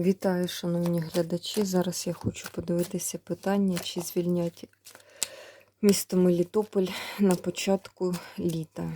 Вітаю, шановні глядачі. Зараз я хочу подивитися питання, чи звільнять місто Мелітополь на початку літа,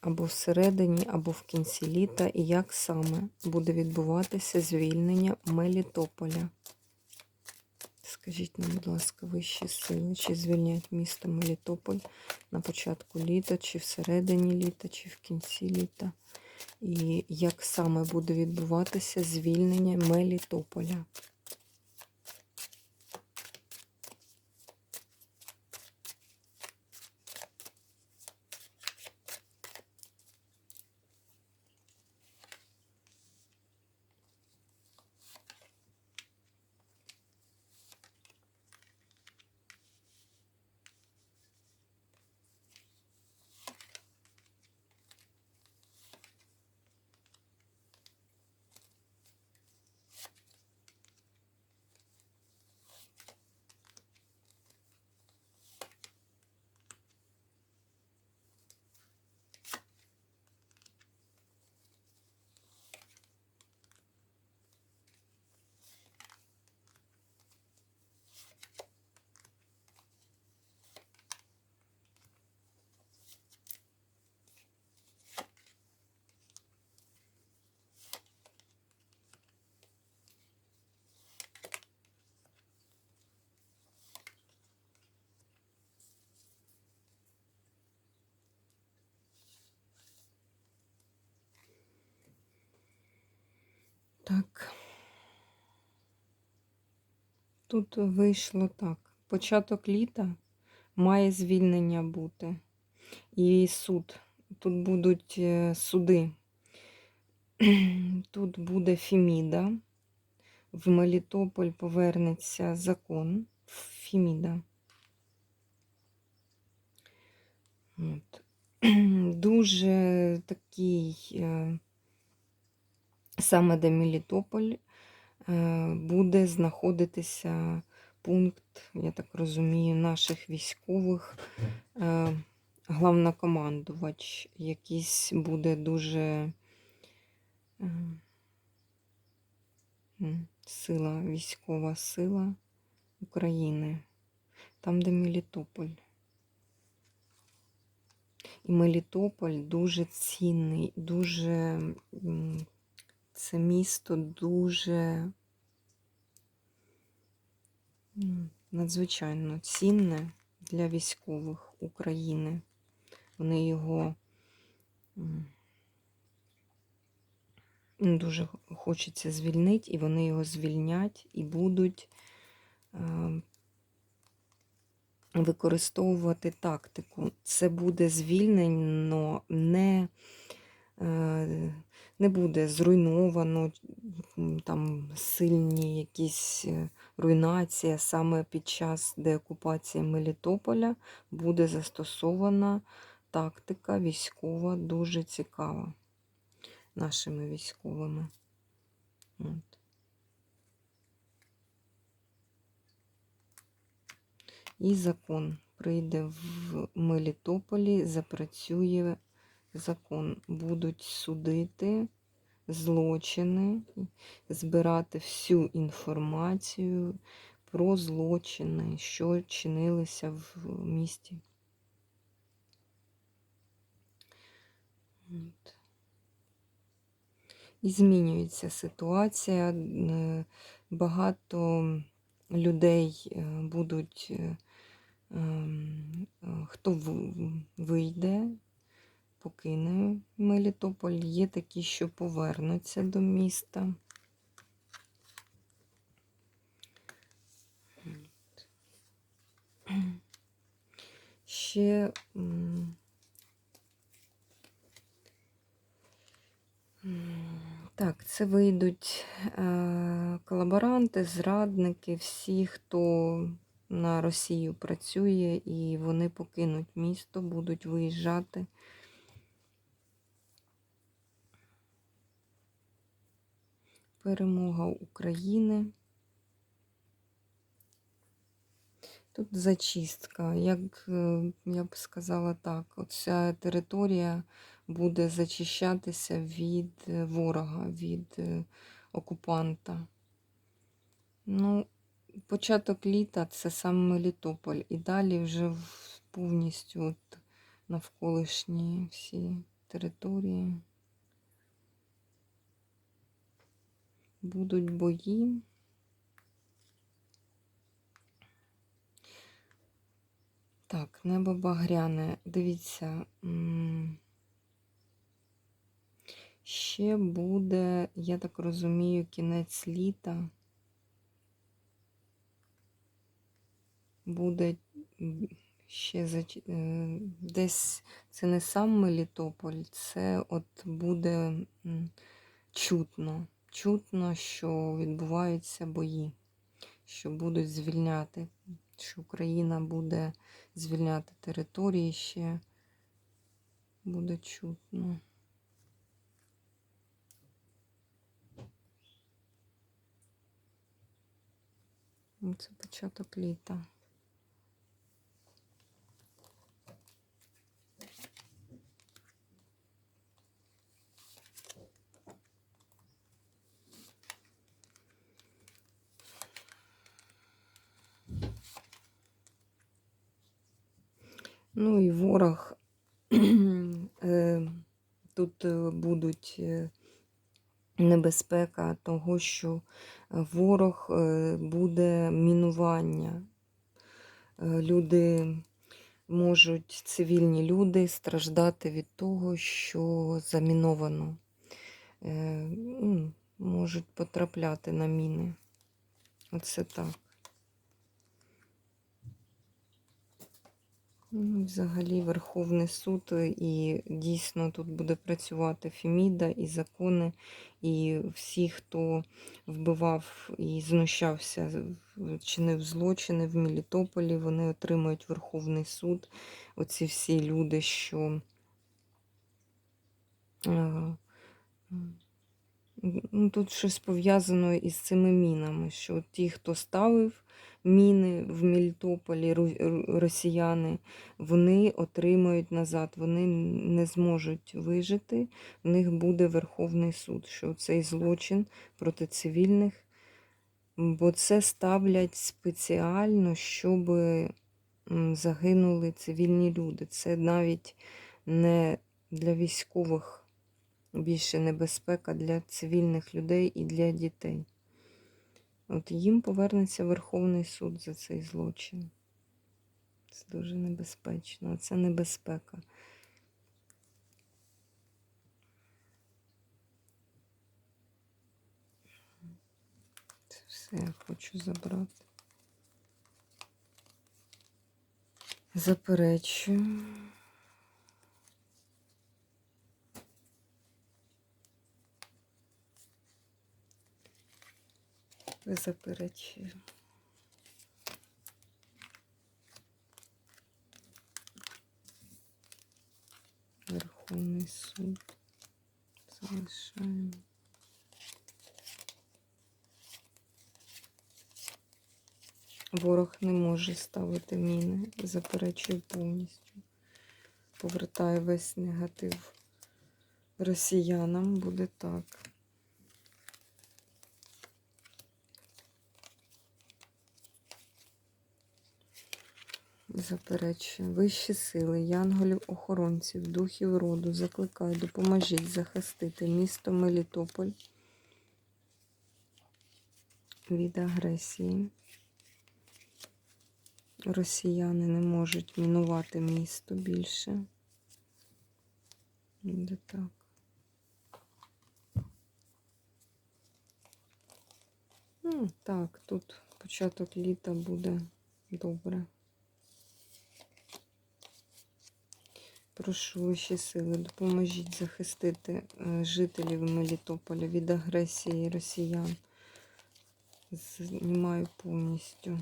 або всередині, або в кінці літа, і як саме буде відбуватися звільнення Мелітополя. Скажіть нам, будь ласка, вищі сили, чи звільнять місто Мелітополь на початку літа, чи всередині літа, чи в кінці літа? І як саме буде відбуватися звільнення Мелітополя? Так. Тут вийшло так. Початок літа має звільнення бути. І суд. Тут будуть е, суди. Тут буде Феміда. В Мелітополь повернеться закон. Феміда. От. Дуже такий, е, саме де Мелітополь, е, буде знаходитися пункт, я так розумію, наших військових. Е, Главнокомандувач якийсь буде дуже е, сила, військова сила України. Там, де Мелітополь. І Мелітополь дуже цінний, дуже це місто дуже надзвичайно цінне для військових України. Вони його ну, дуже хочеться звільнити, і вони його звільнять і будуть е, використовувати тактику. Це буде звільнено, не, е, не буде зруйновано там сильні якісь е, руйнації. Саме під час деокупації Мелітополя буде застосована тактика військова, дуже цікава нашими військовими. От. І закон прийде в Мелітополі, запрацює закон. Будуть судити злочини, збирати всю інформацію про злочини, що чинилися в місті. От. І змінюється ситуація. е, Багато людей е, будуть, е, ем, хто вийде, покине Мелітополь, є такі, що повернуться до міста. Ще так, це вийдуть е, колаборанти, зрадники, всі, хто на Росію працює, і вони покинуть місто, будуть виїжджати. Перемога України. Тут зачистка. Як е, я б сказала так, оця територія буде зачищатися від е, ворога, від е, окупанта. Ну, початок літа це саме Мелітополь. І далі вже повністю от навколишні всі території. Будуть бої. Так, небо багряне. Дивіться. Ще буде, я так розумію, кінець літа. Буде ще зач- е, десь це не сам Мелітополь, це от буде чутно. Чутно, що відбуваються бої, що будуть звільняти, що Україна буде звільняти території ще. Буде чутно. Ну, Це початок літа. Ну і ворог е, тут е, будуть е, небезпека того, що е, ворог буде мінування. Люди можуть, цивільні люди, страждати від того, що заміновано. Можуть потрапляти на міни. Оце так. Ну, Взагалі Верховний суд е, і дійсно тут буде працювати Феміда і закони, і всі, хто вбивав і знущався, чинив злочини в Мелітополі, вони отримують Верховний суд. Оці всі люди, що е, ну, тут щось пов'язано із цими мінами, що ті, хто ставив міни в ру- росіяни, вони отримають назад, вони не зможуть вижити. В них буде Верховний суд, що цей злочин проти цивільних, бо це ставлять спеціально, щоб загинули цивільні люди. Це навіть не для військових більше небезпека для цивільних людей і для дітей. От їм повернеться Верховний суд за цей злочин. Це дуже небезпечно. Це небезпека. Це все я хочу забрати. Заперечую. Заперечую. Верховний суд. Залишаємо. Ворог не може ставити міни. Заперечую повністю. Повертаю весь негатив росіянам. Буде так. Заперечую. Вищі сили, янголів, охоронців, духів роду, закликаю, допоможіть захистити місто Мелітополь від агресії. Росіяни не можуть мінувати місто більше. Буде так. Ну, так, тут початок літа буде добре. Прошу вищі сили, допоможіть захистити е, жителів Мелітополя від агресії росіян. Знімаю повністю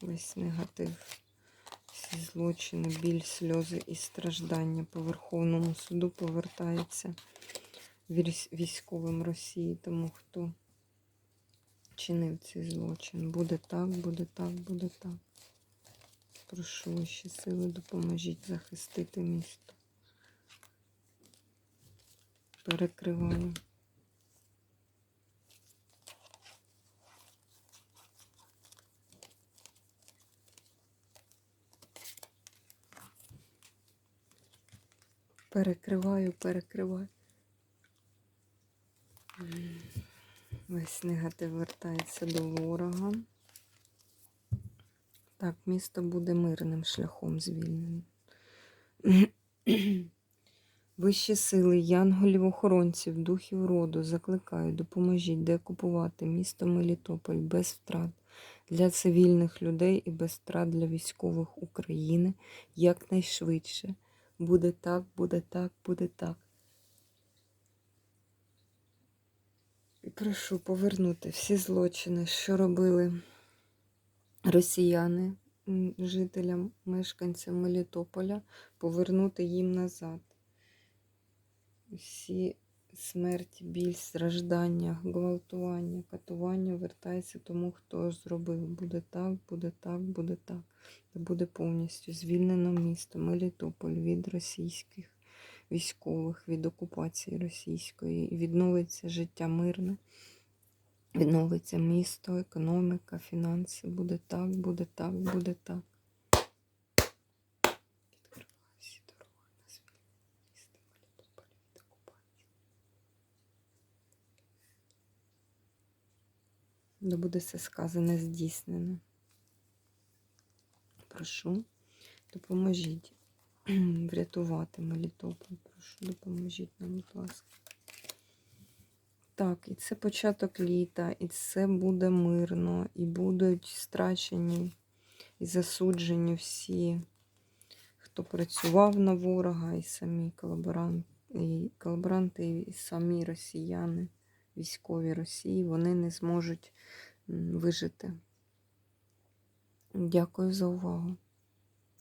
весь негатив, всі злочини, біль, сльози і страждання по Верховному суду повертається військовим Росії, тому хто чинив цей злочин. Буде так, буде так, буде так прошу ваші сили, допоможіть захистити місто. Перекриваю. Перекриваю, перекриваю. Весь негатив вертається до ворога. Так, місто буде мирним шляхом звільненим. Вищі сили, янголів, охоронців, духів роду закликаю, допоможіть деокупувати місто Мелітополь без втрат для цивільних людей і без втрат для військових України якнайшвидше. Буде так, буде так, буде так. І прошу повернути всі злочини, що робили росіяни, жителям, мешканцям Мелітополя, повернути їм назад. Всі смерть, біль, страждання, гвалтування, катування вертається тому, хто зробив. Буде так, буде так, буде так. Та буде повністю звільнено місто Мелітополь від російських військових, від окупації російської. Відновиться життя мирне. Відновиться місто, економіка, фінанси. Буде так, буде так, буде так. Відкриваю всі дороги на окупації. Да буде все сказане здійснено. Прошу, допоможіть врятувати Мелітополь. Прошу, допоможіть нам, будь ласка. Так, і це початок літа, і це буде мирно, і будуть страчені і засуджені всі, хто працював на ворога, і самі колаборанти, і колаборанти, і самі росіяни, військові Росії, вони не зможуть вижити. Дякую за увагу.